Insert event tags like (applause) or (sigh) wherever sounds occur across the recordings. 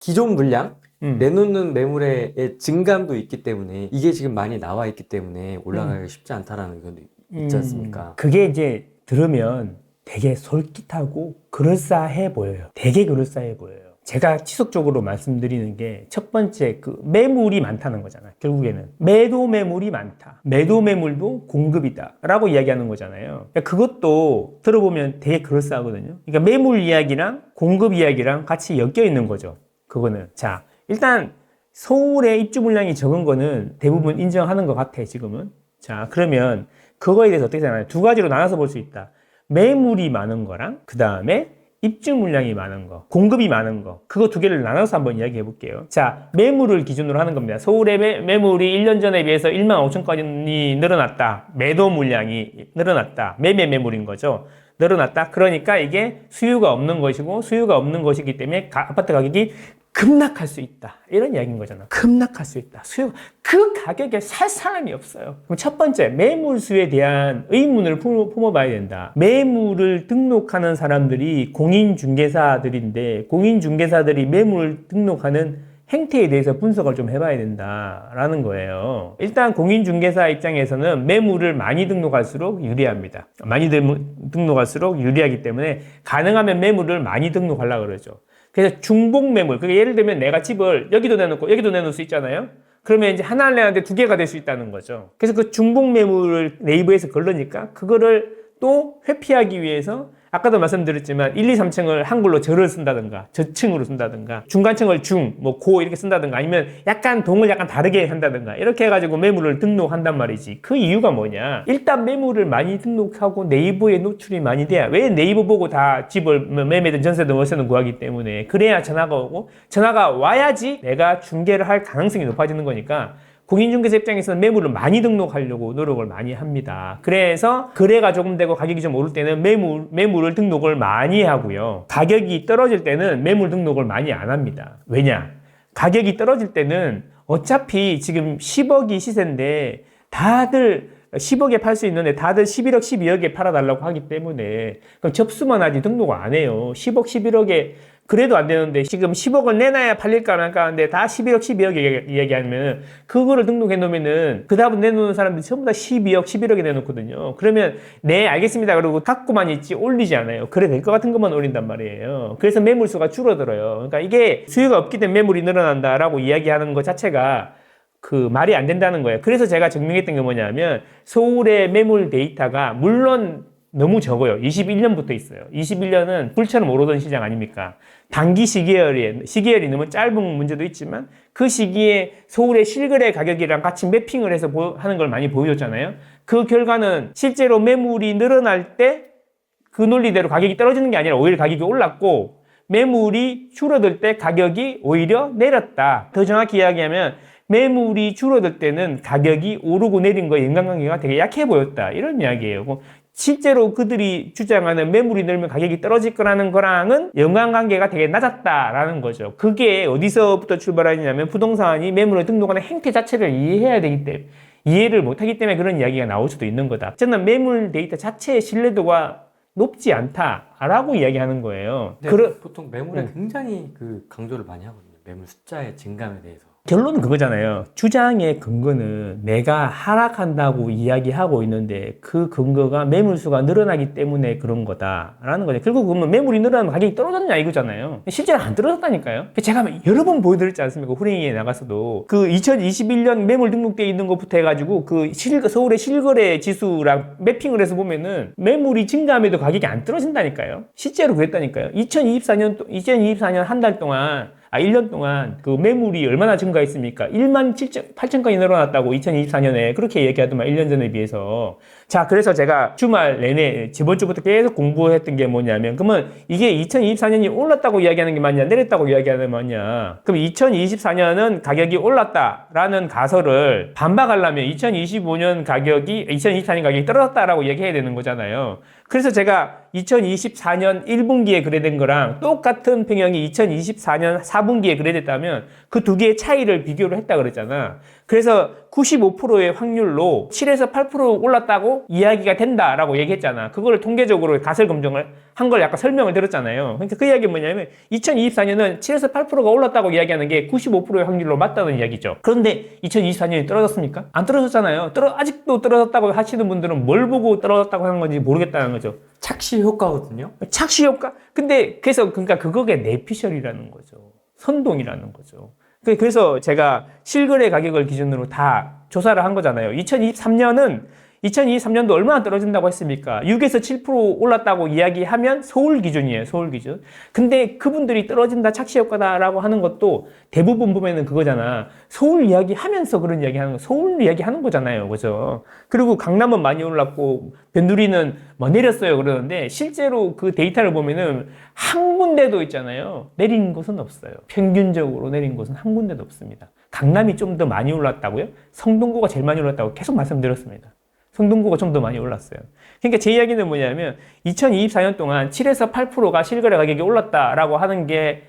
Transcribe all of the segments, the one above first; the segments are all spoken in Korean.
기존 물량 음. 내놓는 매물의 증감도 있기 때문에 이게 지금 많이 나와 있기 때문에 올라가기 쉽지 않다라는 의견도 있지 않습니까? 음, 그게 이제 들으면 되게 솔깃하고 그럴싸해 보여요. 되게 그럴싸해 보여요. 제가 지속적으로 말씀드리는 게 첫 번째 그 매물이 많다는 거잖아요. 결국에는 매도 매물이 많다. 매도 매물도 공급이다. 라고 이야기하는 거잖아요. 그러니까 그것도 들어보면 되게 그럴싸하거든요. 그러니까 매물 이야기랑 공급 이야기랑 같이 엮여 있는 거죠. 그거는. 자, 일단 서울의 입주 물량이 적은 거는 대부분 인정하는 것 같아, 지금은. 자, 그러면 그거에 대해서 어떻게 생각하나요? 두 가지로 나눠서 볼 수 있다. 매물이 많은 거랑 그 다음에 입주 물량이 많은 거, 공급이 많은 거, 그거 두 개를 나눠서 한번 이야기해 볼게요. 자, 매물을 기준으로 하는 겁니다. 서울의 매, 매물이 1년 전에 비해서 1만 5천 건이 늘어났다. 매도 물량이 늘어났다. 매매 매물인 거죠. 늘어났다. 그러니까 이게 수요가 없는 것이고 수요가 없는 것이기 때문에 가- 아파트 가격이 급락할 수 있다. 이런 이야기인 거잖아. 급락할 수 있다. 수요, 그 가격에 살 사람이 없어요. 그럼 첫 번째, 매물수에 대한 의문을 품- 품어봐야 된다. 매물을 등록하는 사람들이 공인중개사들인데, 공인중개사들이 매물 등록하는 행태에 대해서 분석을 좀 해봐야 된다라는 거예요. 일단 공인중개사 입장에서는 매물을 많이 등록할수록 유리합니다. 많이 등- 등록할수록 유리하기 때문에 가능하면 매물을 많이 등록하려고 그러죠. 그래서 중복 매물. 그게 예를 들면 내가 집을 여기도 내놓고 여기도 내놓을 수 있잖아요. 그러면 이제 하나를 내는데 두 개가 될 수 있다는 거죠. 그래서 그 중복 매물을 네이버에서 걸르니까 그거를 또 회피하기 위해서 아까도 말씀드렸지만 1, 2, 3층을 한글로 절을 쓴다든가 저층으로 쓴다든가 중간층을 중, 뭐 고 이렇게 쓴다든가 아니면 약간 동을 약간 다르게 한다든가 이렇게 해가지고 매물을 등록한단 말이지. 그 이유가 뭐냐? 일단 매물을 많이 등록하고 네이버에 노출이 많이 돼야 왜 네이버 보고 다 집을 뭐 매매든 전세든 월세든 구하기 때문에 그래야 전화가 오고 전화가 와야지 내가 중개를 할 가능성이 높아지는 거니까 공인중개사 입장에서는 매물을 많이 등록하려고 노력을 많이 합니다. 그래서 거래가 조금 되고 가격이 좀 오를 때는 매물, 매물을 등록을 많이 하고요. 가격이 떨어질 때는 매물 등록을 많이 안 합니다. 왜냐? 가격이 떨어질 때는 어차피 지금 10억이 시세인데 다들 10억에 팔 수 있는데 다들 11억, 12억에 팔아달라고 하기 때문에 그럼 접수만 하지 등록을 안 해요. 10억, 11억에 그래도 안 되는데 지금 10억을 내놔야 팔릴까 말까 하는데 다 11억, 12억 얘기- 얘기하면 그거를 등록해 놓으면은 그 다음 내놓는 사람들이 전부 다 12억, 11억에 내놓거든요. 그러면 네 알겠습니다. 그러고 갖고만 있지 올리지 않아요. 그래 될 것 같은 것만 올린단 말이에요. 그래서 매물수가 줄어들어요. 그러니까 이게 수요가 없기 때문에 매물이 늘어난다라고 이야기하는 것 자체가 그 말이 안 된다는 거예요. 그래서 제가 증명했던 게 뭐냐면 서울의 매물 데이터가 물론 너무 적어요. 21년부터 있어요. 21년은 불처럼 오르던 시장 아닙니까? 단기 시계열에, 시계열이 너무 짧은 문제도 있지만 그 시기에 서울의 실거래 가격이랑 같이 매핑을 해서 보- 하는 걸 많이 보여줬잖아요. 그 결과는 실제로 매물이 늘어날 때 그 논리대로 가격이 떨어지는 게 아니라 오히려 가격이 올랐고 매물이 줄어들 때 가격이 오히려 내렸다. 더 정확히 이야기하면 매물이 줄어들 때는 가격이 오르고 내린 거의 인간관계가 되게 약해 보였다. 이런 이야기예요. 뭐 실제로 그들이 주장하는 매물이 늘면 가격이 떨어질 거라는 거랑은 연관관계가 되게 낮았다라는 거죠. 그게 어디서부터 출발하냐면 부동산이 매물을 등록하는 행태 자체를 이해해야 되기 때문에 이해를 못하기 때문에 그런 이야기가 나올 수도 있는 거다. 저는 매물 데이터 자체의 신뢰도가 높지 않다라고 이야기하는 거예요. 근데 그러, 보통 매물에 음. 굉장히 그 강조를 많이 하거든요. 매물 숫자의 증감에 대해서. 결론은 그거잖아요. 주장의 근거는 내가 하락한다고 이야기하고 있는데 그 근거가 매물수가 늘어나기 때문에 그런 거다라는 거죠. 결국 그러면 매물이 늘어나면 가격이 떨어졌냐 이거잖아요. 실제로 안 떨어졌다니까요. 제가 여러 번 보여드렸지 않습니까? 후랭이에 나가서도 그 2021년 매물 등록돼 있는 것부터 해가지고 그 실, 서울의 실거래 지수랑 매핑을 해서 보면은 매물이 증가함에도 가격이 안 떨어진다니까요. 실제로 그랬다니까요. 2024년 2024년 한 달 동안 아, 1년 동안 그 매물이 얼마나 증가했습니까? 1만 7천, 8천 건이 늘어났다고 2024년에 그렇게 얘기하더만 1년 전에 비해서. 자, 그래서 제가 주말 내내 저번 주부터 계속 공부했던 게 뭐냐면 그러면 이게 2024년이 올랐다고 이야기하는 게 맞냐, 내렸다고 이야기하는 게 맞냐. 그럼 2024년은 가격이 올랐다라는 가설을 반박하려면 2025년 가격이 2024년 가격이 떨어졌다라고 얘기해야 되는 거잖아요. 그래서 제가 2024년 1분기에 그래된 거랑 똑같은 평형이 2024년 4분기에 그래됐다면 그 두 개의 차이를 비교를 했다 그랬잖아. 그래서 95%의 확률로 7에서 8% 올랐다고 이야기가 된다라고 얘기했잖아. 그걸 통계적으로 가설 검증을 한 걸 약간 설명을 들었잖아요. 그러니까 그 이야기는 뭐냐면 2024년은 7에서 8%가 올랐다고 이야기하는 게 95%의 확률로 맞다는 이야기죠. 그런데 2024년이 떨어졌습니까? 안 떨어졌잖아요. 떨어, 아직도 떨어졌다고 하시는 분들은 뭘 보고 떨어졌다고 하는 건지 모르겠다는 거죠. 착시 효과거든요. 착시 효과? 근데 그래서 그러니까 그거게 내피셜이라는 거죠. 선동이라는 거죠. 그- 그래서 제가 실거래 가격을 기준으로 다 조사를 한 거잖아요. 2023년은 2023년도 얼마나 떨어진다고 했습니까? 6에서 7% 올랐다고 이야기하면 서울 기준이에요. 서울 기준. 근데 그분들이 떨어진다, 착시 효과다라고 하는 것도 대부분 보면은 그거잖아. 서울 이야기 하면서 그런 이야기 하는 거, 서울 이야기 하는 거잖아요. 그죠? 그리고 강남은 많이 올랐고, 변두리는 뭐 내렸어요. 그러는데, 실제로 그 데이터를 보면은 한 군데도 있잖아요. 내린 곳은 없어요. 평균적으로 내린 곳은 한 군데도 없습니다. 강남이 좀 더 많이 올랐다고요? 성동구가 제일 많이 올랐다고 계속 말씀드렸습니다. 성동구가 좀 더 많이 올랐어요. 그러니까 제 이야기는 뭐냐면 2024년 동안 7에서 8%가 실거래 가격이 올랐다라고 하는 게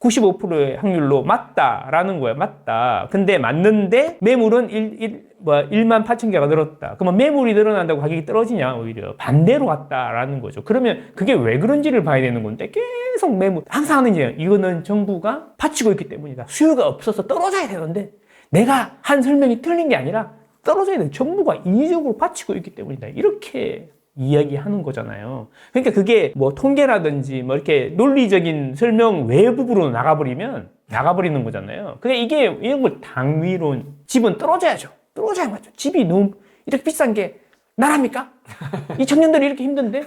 95%의 확률로 맞다라는 거예요. 맞다. 근데 맞는데 매물은 1, 1, 뭐 1만 8천 개가 늘었다. 그러면 매물이 늘어난다고 가격이 떨어지냐 오히려 반대로 갔다라는 거죠. 그러면 그게 왜 그런지를 봐야 되는 건데 계속 매물 항상 하는 얘기예요. 이거는 정부가 파치고 있기 때문이다. 수요가 없어서 떨어져야 되는데 내가 한 설명이 틀린 게 아니라 떨어져야 돼. 정부가 인위적으로 파치고 있기 때문이다. 이렇게 이야기하는 거잖아요. 그러니까 그게 뭐 통계라든지 뭐 이렇게 논리적인 설명 외부로 나가버리면 나가버리는 거잖아요. 근데 이게 이런 걸 당위론 집은 떨어져야죠. 떨어져야 맞죠. 집이 너무 이렇게 비싼 게 나랍니까? (laughs) 이 청년들이 이렇게 힘든데?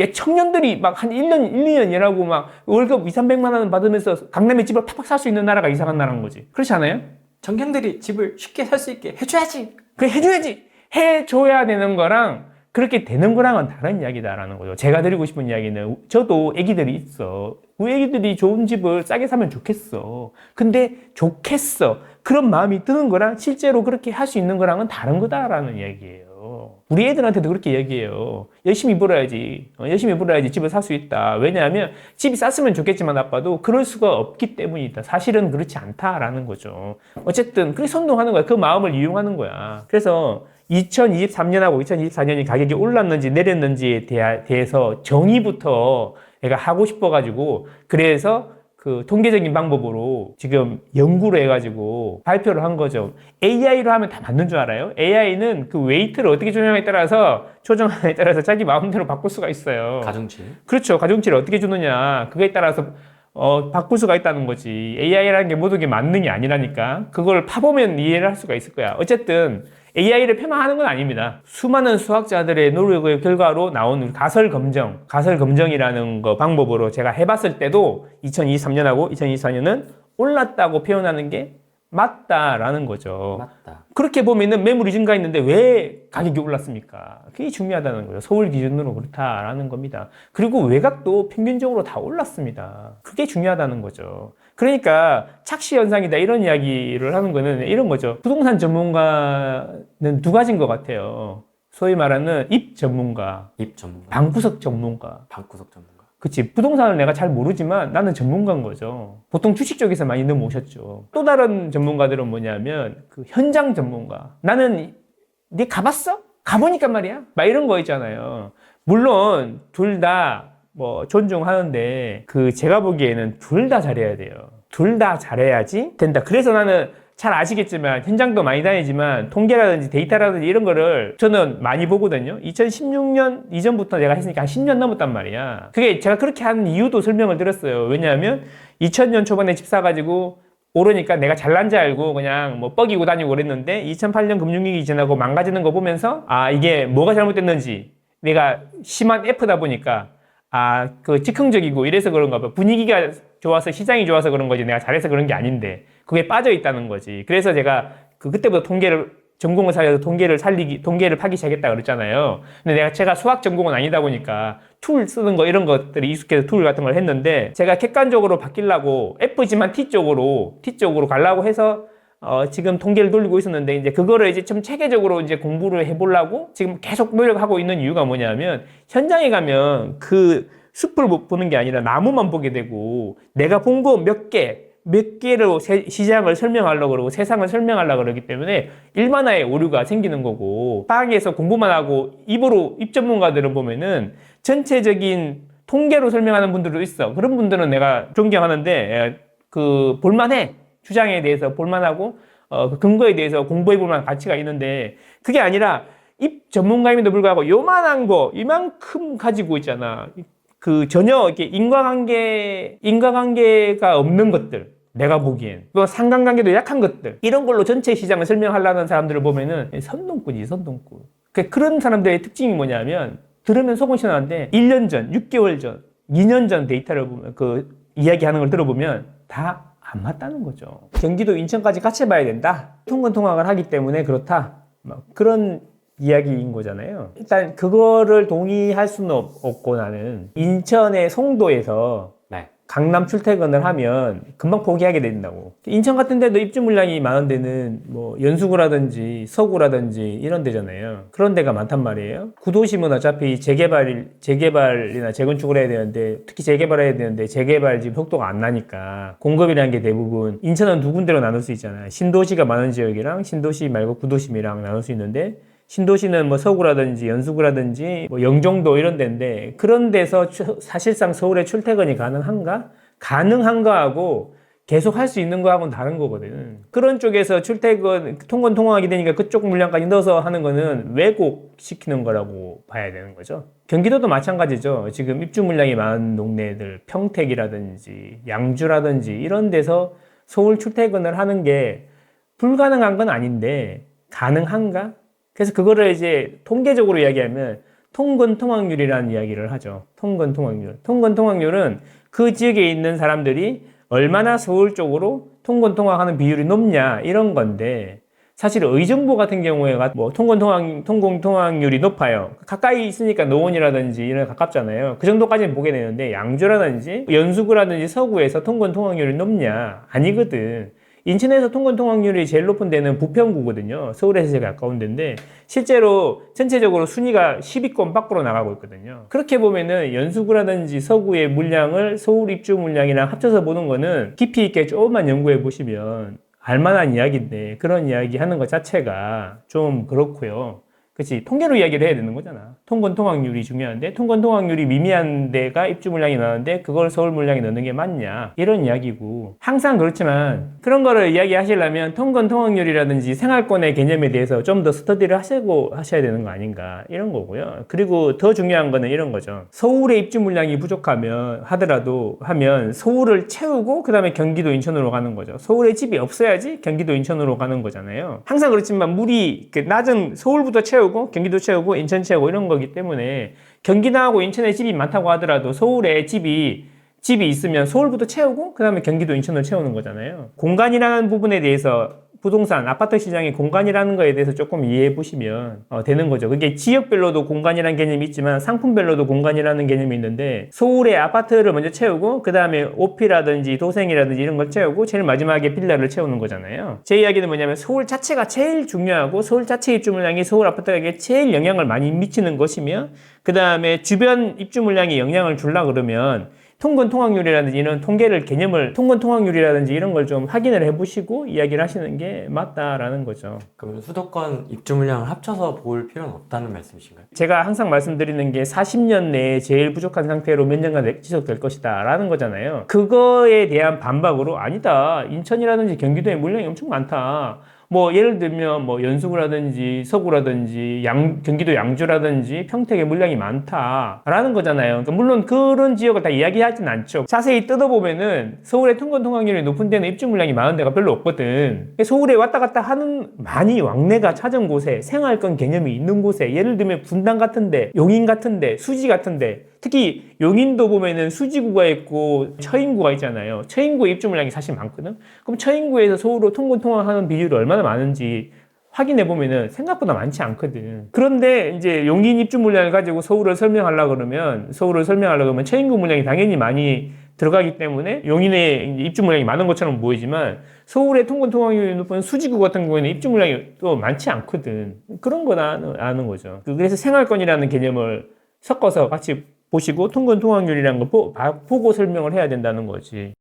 예, 청년들이 막 한 1년, 1, 2년 일하고 막 월급 2, 300만 원 받으면서 강남에 집을 팍팍 살 수 있는 나라가 이상한 나라인 거지. 그렇지 않아요? 청년들이 집을 쉽게 살 수 있게 해줘야지. 그래 해줘야지 해줘야 되는 거랑 그렇게 되는 거랑은 다른 이야기다라는 거죠. 제가 드리고 싶은 이야기는 저도 애기들이 있어. 우리 애기들이 좋은 집을 싸게 사면 좋겠어. 근데 좋겠어. 그런 마음이 드는 거랑 실제로 그렇게 할 수 있는 거랑은 다른 거다라는 이야기예요. 우리 애들한테도 그렇게 얘기해요. 열심히 벌어야지. 어, 열심히 벌어야지 집을 살 수 있다. 왜냐하면 집이 쌌으면 좋겠지만 아빠도 그럴 수가 없기 때문이다. 사실은 그렇지 않다라는 거죠. 어쨌든 그렇게 선동하는 거야. 그 마음을 이용하는 거야. 그래서 2023년하고 2024년이 가격이 올랐는지 내렸는지에 대해서 정의부터 내가 하고 싶어가지고 그래서 그 통계적인 방법으로 지금 연구를 해가지고 발표를 한 거죠. AI로 하면 다 맞는 줄 알아요? AI는 그 웨이트를 어떻게 조정하에 따라서 조정하에 따라서 자기 마음대로 바꿀 수가 있어요. 가중치. 그렇죠. 가중치를 어떻게 주느냐. 그거에 따라서 어, 바꿀 수가 있다는 거지. AI라는 게 모든 게 맞는 게 아니라니까. 그걸 파보면 이해를 할 수가 있을 거야. 어쨌든 AI를 폄하하는 건 아닙니다. 수많은 수학자들의 노력의 결과로 나온 가설 검정, 가설 검정이라는 거 방법으로 제가 해봤을 때도 2023년하고 2024년은 올랐다고 표현하는 게 맞다라는 거죠. 맞다. 그렇게 보면은 매물이 증가했는데 왜 가격이 올랐습니까? 그게 중요하다는 거예요. 서울 기준으로 그렇다라는 겁니다. 그리고 외곽도 평균적으로 다 올랐습니다. 그게 중요하다는 거죠. 그러니까 착시 현상이다 이런 이야기를 하는 거는 이런 거죠. 부동산 전문가는 두 가지인 것 같아요. 소위 말하는 입 전문가, 입 전문가. 방구석 전문가. 방구석 전문가. 그치. 부동산을 내가 잘 모르지만 나는 전문가인 거죠. 보통 주식 쪽에서 많이 넘어오셨죠. 또 다른 전문가들은 뭐냐면 그 현장 전문가. 나는 네 가봤어? 가보니까 말이야. 막 이런 거 있잖아요. 물론 둘 다 뭐 존중하는데 그 제가 보기에는 둘 다 잘해야 돼요. 둘 다 잘해야지 된다. 그래서 나는 잘 아시겠지만 현장도 많이 다니지만 통계라든지 데이터라든지 이런 거를 저는 많이 보거든요. 2016년 이전부터 내가 했으니까 한 10년 넘었단 말이야. 그게 제가 그렇게 하는 이유도 설명을 드렸어요. 왜냐하면 2000년 초반에 집 사가지고 오르니까 내가 잘난 줄 알고 그냥 뭐 뻐기고 다니고 그랬는데 2008년 금융위기 지나고 망가지는 거 보면서 아 이게 뭐가 잘못됐는지 내가 심한 F다 보니까 아 그 즉흥적이고 이래서 그런가 봐. 분위기가 좋아서 시장이 좋아서 그런 거지. 내가 잘해서 그런 게 아닌데. 그게 빠져 있다는 거지. 그래서 제가 그 그때부터 통계를 전공을 살려서 통계를 살리기 통계를 파기 시작했다 그랬잖아요. 근데 내가 제가 수학 전공은 아니다 보니까 툴 쓰는 거 이런 것들이 익숙해서 툴 같은 걸 했는데 제가 객관적으로 바뀌려고 F지만 T 쪽으로 T 쪽으로 가려고 해서 어, 지금 통계를 돌리고 있었는데 이제 그거를 이제 좀 체계적으로 이제 공부를 해보려고 지금 계속 노력하고 있는 이유가 뭐냐면 현장에 가면 그 숲을 못 보는 게 아니라 나무만 보게 되고 내가 본 거 몇 개, 몇 개로 세- 시장을 설명하려고 그러고 세상을 설명하려고 그러기 때문에 일만화의 오류가 생기는 거고 방에서 공부만 하고 입으로 입 전문가들은 보면은 전체적인 통계로 설명하는 분들도 있어. 그런 분들은 내가 존경하는데 에, 그 볼만해 주장에 대해서 볼만하고 어, 그 근거에 대해서 공부해 볼 만한 가치가 있는데 그게 아니라 입 전문가임에도 불구하고 요만한 거 이만큼 가지고 있잖아. 그 전혀 이렇게 인과관계 인과관계가 없는 것들 내가 보기엔. 또 상관관계도 약한 것들. 이런 걸로 전체 시장을 설명하려는 사람들을 보면은 선동꾼이 선동꾼. 그- 그런 사람들의 특징이 뭐냐면 들으면 속은 시원한데 1년 전, 6개월 전, 2년 전 데이터를 보면 그 이야기하는 걸 들어보면 다 안 맞다는 거죠. 경기도 인천까지 같이 봐야 된다. 통근 통학을 하기 때문에 그렇다. 막 그런 이야기인 거잖아요. 일단 그거를 동의할 수는 없- 없고 나는 인천의 송도에서 네. 강남 출퇴근을 하면 금방 포기하게 된다고. 인천 같은 데도 입주 물량이 많은 데는 뭐 연수구라든지 서구라든지 이런 데잖아요. 그런 데가 많단 말이에요. 구도심은 어차피 재개발, 재개발이나 재건축을 해야 되는데 특히 재개발해야 되는데 재개발 지금 속도가 안 나니까 공급이라는 게 대부분 인천은 두 군데로 나눌 수 있잖아요. 신도시가 많은 지역이랑 신도시 말고 구도심이랑 나눌 수 있는데 신도시는 뭐 서구라든지 연수구라든지 뭐 영종도 이런 데인데 그런 데서 추- 사실상 서울에 출퇴근이 가능한가? 가능한가 하고 계속 할 수 있는 거하고는 다른 거거든. 그런 쪽에서 출퇴근 통근 통학이 되니까 그쪽 물량까지 넣어서 하는 거는 왜곡시키는 거라고 봐야 되는 거죠. 경기도도 마찬가지죠. 지금 입주 물량이 많은 동네들 평택이라든지 양주라든지 이런 데서 서울 출퇴근을 하는 게 불가능한 건 아닌데 가능한가? 그래서 그거를 이제 통계적으로 이야기하면 통근 통학률이라는 이야기를 하죠. 통근 통학률. 통근 통학률은 그 지역에 있는 사람들이 얼마나 서울 쪽으로 통근 통학하는 비율이 높냐 이런 건데 사실 의정부 같은 경우에 뭐 통근 통학 통공 통학률이 높아요. 가까이 있으니까 노원이라든지 이런 데 가깝잖아요. 그 정도까지는 보게 되는데 양주라든지 연수구라든지 서구에서 통근 통학률이 높냐 아니거든. 인천에서 통근 통학률이 제일 높은 데는 부평구거든요. 서울에서 제일 가까운 데인데 실제로 전체적으로 순위가 10위권 밖으로 나가고 있거든요. 그렇게 보면은 연수구라든지 서구의 물량을 서울 입주 물량이랑 합쳐서 보는 거는 깊이 있게 조금만 연구해 보시면 알만한 이야기인데 그런 이야기 하는 것 자체가 좀 그렇고요. 그치 통계로 이야기를 해야 되는 거잖아. 통근 통학률이 중요한데 통근 통학률이 미미한 데가 입주 물량이 나는데 그걸 서울 물량에 넣는 게 맞냐 이런 이야기고 항상 그렇지만 그런 거를 이야기하시려면 통근 통학률이라든지 생활권의 개념에 대해서 좀 더 스터디를 하시고 하셔야 되는 거 아닌가 이런 거고요. 그리고 더 중요한 거는 이런 거죠. 서울의 입주 물량이 부족하면 하더라도 하면 서울을 채우고 그다음에 경기도 인천으로 가는 거죠. 서울에 집이 없어야지 경기도 인천으로 가는 거잖아요. 항상 그렇지만 물이 그 낮은 서울부터 채우 고 경기도 채우고 인천 채우고 이런 거기 때문에 경기도하고 인천에 집이 많다고 하더라도 서울에 집이 집이 있으면 서울부터 채우고 그 다음에 경기도 인천을 채우는 거잖아요. 공간이라는 부분에 대해서 부동산 아파트 시장의 공간이라는 거에 대해서 조금 이해해 보시면 어, 되는 거죠. 그게 지역별로도 공간이라는 개념이 있지만 상품별로도 공간이라는 개념이 있는데 서울의 아파트를 먼저 채우고 그 다음에 오피라든지 도생이라든지 이런 걸 채우고 제일 마지막에 빌라를 채우는 거잖아요. 제 이야기는 뭐냐면 서울 자체가 제일 중요하고 서울 자체 입주 물량이 서울 아파트에게 제일 영향을 많이 미치는 것이며 그 다음에 주변 입주 물량에 영향을 줄라 그러면 통근 통학률이라든지 이런 통계를 개념을 통근 통학률이라든지 이런 걸 좀 확인을 해보시고 이야기를 하시는 게 맞다라는 거죠. 그러면 수도권 입주 물량을 합쳐서 볼 필요는 없다는 말씀이신가요? 제가 항상 말씀드리는 게 40년 내에 제일 부족한 상태로 몇 년간 지속될 것이다 라는 거잖아요. 그거에 대한 반박으로 아니다. 인천이라든지 경기도에 물량이 엄청 많다. 뭐 예를 들면 뭐 연수구라든지 서구라든지 양, 경기도 양주라든지 평택에 물량이 많다라는 거잖아요. 그러니까 물론 그런 지역을 다 이야기하진 않죠. 자세히 뜯어보면은 서울의 통근 통학률이 높은 데는 입주 물량이 많은 데가 별로 없거든. 서울에 왔다 갔다 하는 많이 왕래가 찾은 곳에 생활권 개념이 있는 곳에 예를 들면 분당 같은데 용인 같은데 수지 같은데 특히 용인도 보면은 수지구가 있고 처인구가 있잖아요. 처인구 입주 물량이 사실 많거든. 그럼 처인구에서 서울로 통근 통학하는 비율이 얼마나 많은지 확인해 보면은 생각보다 많지 않거든. 그런데 이제 용인 입주 물량을 가지고 서울을 설명하려 그러면 서울을 설명하려 그러면 처인구 물량이 당연히 많이 들어가기 때문에 이제 입주 물량이 많은 것처럼 보이지만 서울의 통근 통학률이 높은 수지구 같은 경우에는 입주 물량이 또 많지 않거든. 그런 거나 아는 거죠. 그래서 생활권이라는 개념을 섞어서 같이 보시고 통근 통학률이라는 걸 보, 봐- 보고 설명을 해야 된다는 거지.